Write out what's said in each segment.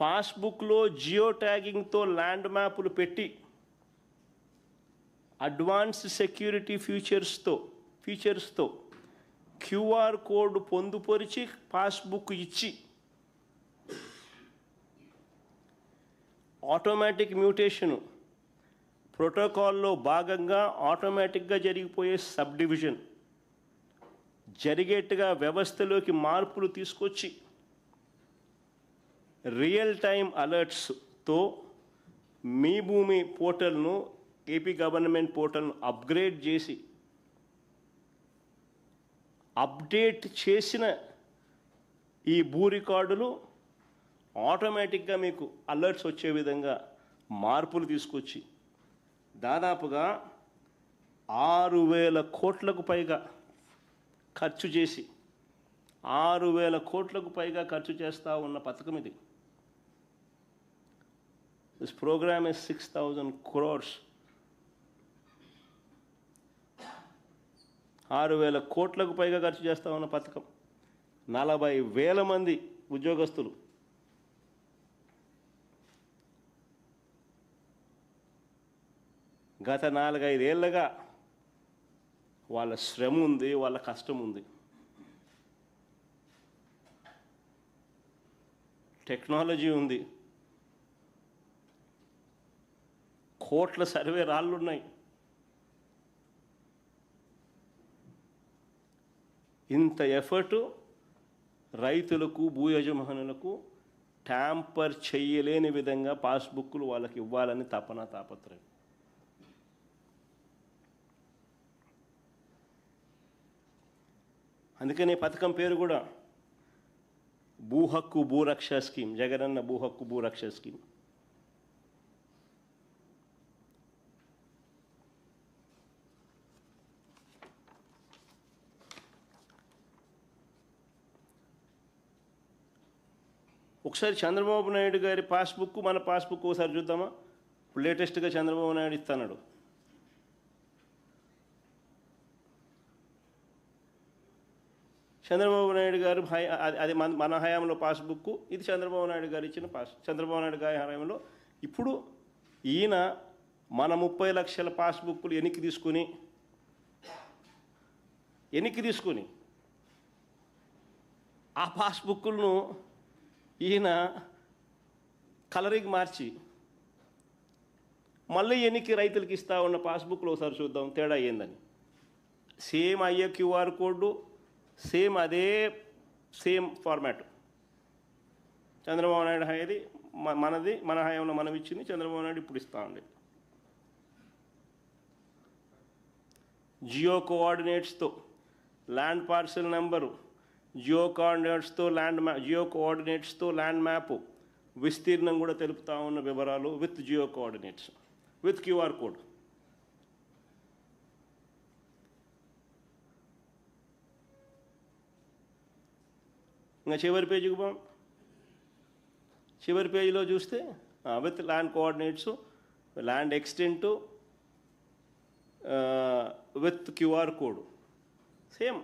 పాస్బుక్లో జియో ట్యాగింగ్తో ల్యాండ్ మ్యాపులు పెట్టి అడ్వాన్స్ సెక్యూరిటీ ఫీచర్స్తో ఫీచర్స్తో క్యూఆర్ కోడ్ పొందుపరిచి పాస్బుక్ ఇచ్చి ఆటోమేటిక్ మ్యూటేషను. ప్రోటోకాల్లో భాగంగా ఆటోమేటిక్గా జరిగిపోయే సబ్ డివిజన్. జరిగేట్టుగా వ్యవస్థలోకి మార్పులు తీసుకొచ్చి రియల్ టైం అలర్ట్స్తో మీ భూమి పోర్టల్ను ఏపీ గవర్నమెంట్ పోర్టల్ను అప్గ్రేడ్ చేసి అప్డేట్ చేసిన ఈ భూ రికార్డులు ఆటోమేటిక్గా మీకు అలర్ట్స్ వచ్చే విధంగా మార్పులు తీసుకొచ్చి దాదాపుగా ఆరు వేల కోట్లకు పైగా ఖర్చు చేసి ఆరు వేల కోట్లకు పైగా ఖర్చు చేస్తూ ఉన్న పథకం ఇది. This program is six crores. Crores ఆరు వేల కోట్లకు పైగా ఖర్చు చేస్తూ ఉన్న పథకం. నలభై వేల మంది ఉద్యోగస్తులు. గత నాలుగైదేళ్ళుగా వాళ్ళ శ్రమ ఉంది వాళ్ళ కష్టం ఉంది. టెక్నాలజీ ఉంది. కోట్ల సర్వే రాళ్ళు ఉన్నాయి ఇంత ఎఫర్టు రైతులకు భూ యజమానులకు ట్యాంపర్ చెయ్యలేని విధంగా పాస్బుక్లు వాళ్ళకి ఇవ్వాలని తపన తాపత్రయం. అందుకనే పథకం పేరు కూడా భూ హక్కు భూరక్ష స్కీమ్ జగనన్న భూ హక్కు భూరక్ష స్కీమ్. ఒకసారి చంద్రబాబు నాయుడు గారి పాస్బుక్ మన పాస్బుక్ ఒకసారి చూద్దామా? ఇప్పుడు లేటెస్ట్గా చంద్రబాబు నాయుడు ఇస్తున్నాడు. చంద్రబాబు నాయుడు గారు అది- అది మన మన హయాంలో పాస్బుక్ ఇది చంద్రబాబు నాయుడు గారు ఇచ్చిన పాస్ చంద్రబాబు నాయుడు గారి హయాంలో. ఇప్పుడు ఈయన మన ముప్పై లక్షల పాస్బుక్లు ఎన్నికి తీసుకుని ఎన్నికి తీసుకుని ఆ పాస్బుక్లను ఈయన కలరింగ్ మార్చి మళ్ళీ ఎన్నికి రైతులకి ఇస్తా ఉన్న పాస్బుక్లో ఒకసారి చూద్దాం తేడా ఏందని. సేమ్ అయ్యే క్యూఆర్ కోడ్ సేమ్ అదే సేమ్ ఫార్మాట్. చంద్రబాబు నాయుడు హయది మనది మన హయాంలో మనం ఇచ్చింది చంద్రబాబు నాయుడు ఇప్పుడు ఇస్తా ఉండే జియో కోఆర్డినేట్స్తో ల్యాండ్ పార్సల్ నెంబరు జియో కోఆర్డినేట్స్తో ల్యాండ్ మ్యాప్ జియో కోఆర్డినేట్స్తో ల్యాండ్ మ్యాప్ విస్తీర్ణం కూడా తెలుపుతా ఉన్న వివరాలు with geo coordinates with QR code. ఇంకా చివరి పేజీకి పోం చివరి పేజీలో చూస్తే with land coordinates land extent with QR code. Same.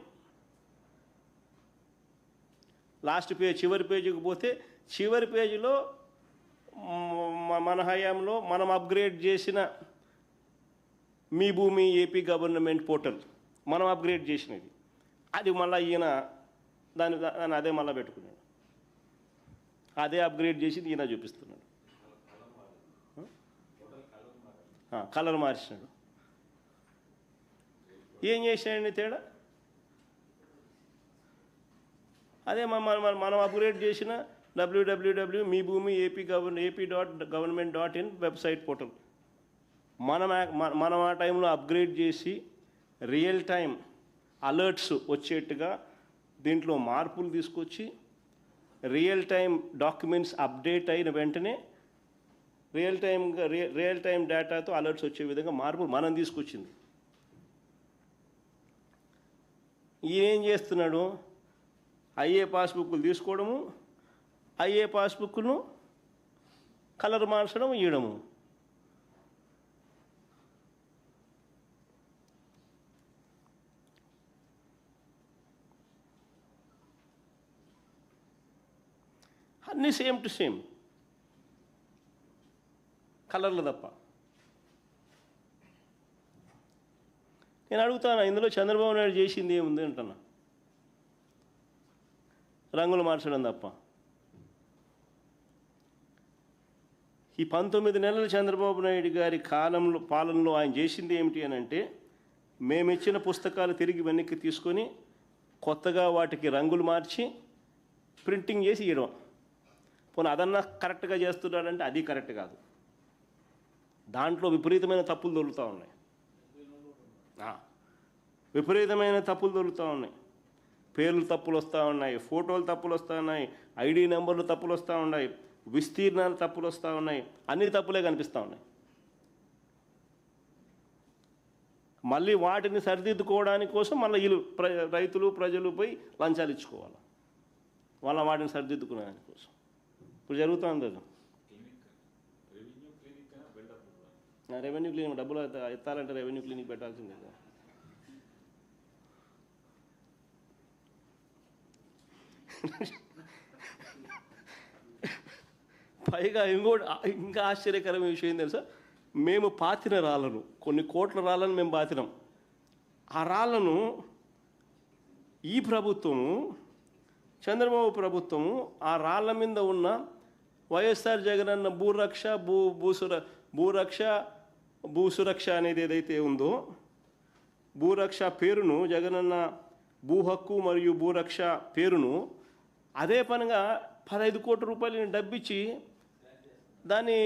Last page చివరి పేజీకి పోతే చివరి పేజీలో మన హయాంలో మనం అప్గ్రేడ్ చేసిన Mee Bhoomi AP government portal. మనం అప్గ్రేడ్ చేసినది. అది మళ్ళీ ఈయన దాని దాన్ని అదే మళ్ళీ పెట్టుకున్నాడు. అదే అప్గ్రేడ్ చేసి ఈయన చూపిస్తున్నాడు. కలర్ మార్చినాడు ఏం చేశాడండి తేడా? అదే మన- మనం అప్గ్రేడ్ చేసిన డబ్ల్యూడబ్ల్యూడబ్ల్యూ Mee Bhoomi AP govern AP dot government dot in website portal. మనం మన- మనం ఆ టైంలో అప్గ్రేడ్ చేసి రియల్ టైం అలర్ట్స్ వచ్చేట్టుగా దీంట్లో మార్పులు తీసుకొచ్చి రియల్ టైం డాక్యుమెంట్స్ అప్డేట్ అయిన వెంటనే రియల్ టైం రియల్ టైం డేటాతో అలర్ట్స్ వచ్చే విధంగా మార్పులు మనం తీసుకొచ్చింది. ఈయన ఏం చేస్తున్నాడు? అయ్యే పాస్బుక్లు తీసుకోవడము అయ్యే పాస్బుక్ను కలర్ మార్చడం ఇవ్వడము అన్నీ సేమ్ టు సేమ్. కలర్లు తప్ప. నేను అడుగుతాను ఇందులో చంద్రబాబు నాయుడు చేసింది ఏముంది అంటున్నా. రంగులు మార్చడం తప్ప. ఈ పంతొమ్మిది నెలలు చంద్రబాబు నాయుడు గారి కాలంలో పాలనలో ఆయన చేసింది ఏమిటి అని అంటే మేమిచ్చిన పుస్తకాలు తిరిగి వెనక్కి తీసుకొని కొత్తగా వాటికి రంగులు మార్చి ప్రింటింగ్ చేసి ఇవ్వడం పోనీ అదన్నా కరెక్ట్గా చేస్తున్నాడంటే అది కరెక్ట్ కాదు. దాంట్లో విపరీతమైన తప్పులు దొరుకుతూ ఉన్నాయి. విపరీతమైన తప్పులు దొరుకుతూ ఉన్నాయి. పేర్లు తప్పులు వస్తూ ఉన్నాయి ఫోటోలు తప్పులు వస్తూ ఉన్నాయి ఐడి నెంబర్లు తప్పులు వస్తూ ఉన్నాయి విస్తీర్ణాలు తప్పులు వస్తూ ఉన్నాయి అన్ని తప్పులే కనిపిస్తూ ఉన్నాయి. మళ్ళీ వాటిని సరిదిద్దుకోవడానికి కోసం మళ్ళీ వీళ్ళు ప్ర రైతులు ప్రజలు పోయి లంచాలు ఇచ్చుకోవాలి. వాళ్ళ వాటిని సరిదిద్దుకునే దానికోసం ఇప్పుడు జరుగుతుంది అది రెవెన్యూ క్లినిక్ డబ్బులు ఎత్త- ఎత్తాలంటే రెవెన్యూ క్లినిక్ పెట్టాల్సిందే కదా. పైగా ఇంకోటి ఇంకా ఆశ్చర్యకరమైన విషయం ఏం తెలుసా? మేము పాతిన రాళ్ళను కొన్ని కోట్ల రాళ్ళను మేము పాతినాం. ఆ రాళ్ళను ఈ ప్రభుత్వము చంద్రబాబు ప్రభుత్వము ఆ రాళ్ళ మీద ఉన్న వైఎస్ఆర్ జగనన్న భూరక్ష భూ భూసుర భూరక్ష భూసురక్ష అనేది ఏదైతే ఉందో భూరక్ష పేరును జగనన్న భూ హక్కు మరియు భూరక్ష పేరును అదే పనిగా పదహైదు కోట్ల రూపాయలు డబ్బిచ్చి దాన్ని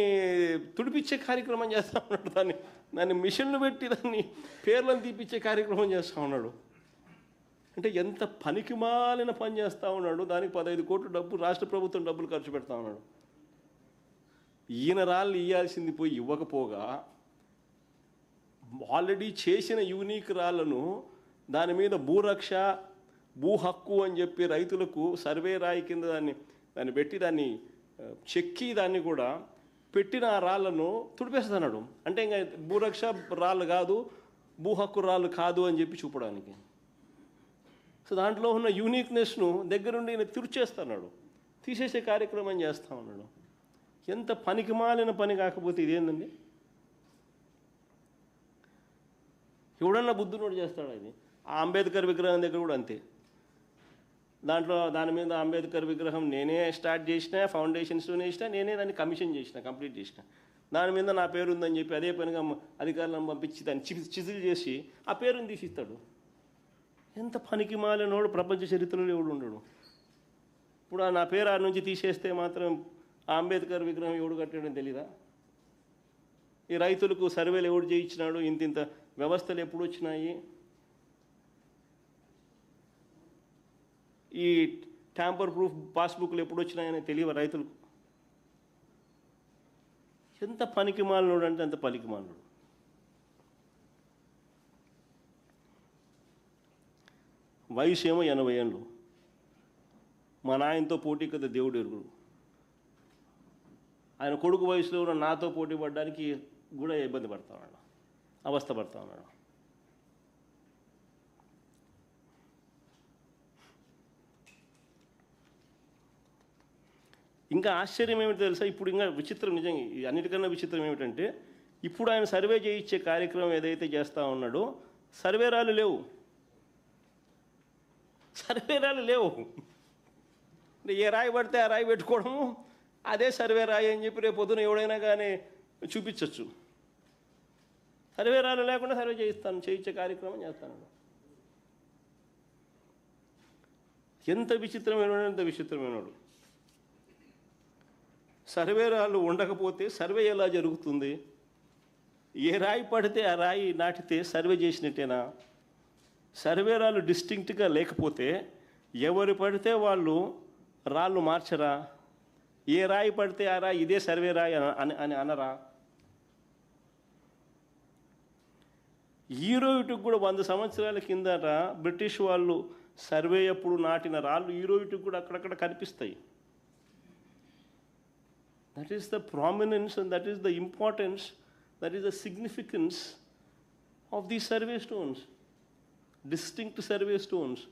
తుడిపించే కార్యక్రమం చేస్తా ఉన్నాడు. దాన్ని దాన్ని మిషన్లు పెట్టి దాన్ని పేర్లను తీపిచ్చే కార్యక్రమం చేస్తూ ఉన్నాడు. అంటే ఎంత పనికిమాలిన పని చేస్తూ ఉన్నాడు దానికి పదహైదు కోట్లు డబ్బు రాష్ట్ర ప్రభుత్వం డబ్బులు ఖర్చు పెడతా ఉన్నాడు. ఈయన రాళ్ళు ఇవ్వాల్సింది పోయి ఇవ్వకపోగా ఆల్రెడీ చేసిన యూనిక్ రాళ్ళను దాని మీద భూరక్ష భూ హక్కు అని చెప్పి రైతులకు సర్వే రాయి కింద దాన్ని దాన్ని పెట్టి దాన్ని చెక్కి దాన్ని కూడా పెట్టిన ఆ రాళ్ళను తుడిపేస్తున్నాడు అంటే ఇంకా భూరక్ష రాళ్ళు కాదు భూ హక్కు రాళ్ళు కాదు అని చెప్పి చూపడానికి. సో దాంట్లో ఉన్న యూనిక్నెస్ను దగ్గరుండి ఈయన తుడిచేస్తున్నాడు తీసేసే కార్యక్రమం చేస్తా ఉన్నాడు. ఎంత పనికి మాలిన పని కాకపోతే ఇదేందండి? ఎవడన్నా బుద్ధునోడు చేస్తాడు అది ఆ అంబేద్కర్ విగ్రహం దగ్గర కూడా అంతే. దాంట్లో దాని మీద అంబేద్కర్ విగ్రహం నేనే స్టార్ట్ చేసిన ఫౌండేషన్స్ వేసిన నేనే దాన్ని కమిషన్ చేసిన కంప్లీట్ చేసిన. దాని మీద నా పేరు ఉందని చెప్పి అదే పనిగా అధికారులను పంపించి దాన్ని చిజిల్ చేసి ఆ పేరుని తీసిస్తాడు. ఎంత పనికి మాలినోడు ప్రపంచ చరిత్రలో ఎవడు ఉండడు? ఇప్పుడు నా పేరు ఆ నుంచి తీసేస్తే మాత్రం ఆ అంబేద్కర్ విగ్రహం ఎవడు కట్టాడని తెలీదా? ఈ రైతులకు సర్వేలు ఎవడు చేయించినాడు? ఇంత ఇంత వ్యవస్థలు ఎప్పుడు వచ్చినాయి? ఈ ట్యాంపర్ ప్రూఫ్ పాస్బుక్లు ఎప్పుడు వచ్చినాయని తెలియదు రైతులకు. ఎంత పనికి మాలినోడు అంటే అంత పనికి మాలినోడు. వయసు ఏమో ఎనభై ఏళ్ళు. మా నాయనతో పోటీ కదా దేవుడు ఎరుగుడు. ఆయన కొడుకు వయసులో ఉన్న నాతో పోటీ పడడానికి కూడా ఇబ్బంది పడతా ఉన్నాడు. అవస్థ పడతా ఉన్నాడు. ఇంకా ఆశ్చర్యం ఏమిటి తెలుసా? ఇప్పుడు ఇంకా విచిత్రం నిజంగా అన్నిటికన్నా విచిత్రం ఏమిటంటే ఇప్పుడు ఆయన సర్వే చేయించే కార్యక్రమం ఏదైతే చేస్తూ ఉన్నాడో సర్వేరాలు లేవు. సర్వేరాలు లేవు. ఏ రాయి పడితే ఆ రాయి పెట్టుకోవడము అదే సర్వే రాయి అని చెప్పి రేపు పొద్దున ఎవడైనా కానీ చూపించవచ్చు సర్వేరాలు లేకుండా సర్వే చేయిస్తాను చేయించే కార్యక్రమం చేస్తాను. ఎంత విచిత్రమైన ఎంత విచిత్రమైనడు. సర్వేరాలు ఉండకపోతే సర్వే ఎలా జరుగుతుంది? ఏ రాయి పడితే ఆ రాయి నాటితే సర్వే చేసినట్టేనా? సర్వేరాలు డిస్టింక్ట్గా లేకపోతే ఎవరు పడితే వాళ్ళు రాళ్ళు మార్చరా? ఏ రాయి పడితే ఆ రాయి ఇదే సర్వే రాయి అని అని అనరా? ఈ కూడా వంద సంవత్సరాల కిందట బ్రిటిష్ వాళ్ళు సర్వే అప్పుడు నాటిన రాళ్ళు ఈ కూడా అక్కడక్కడ కనిపిస్తాయి. That is the prominence and that is the importance, that is the significance of these survey stones, distinct survey stones.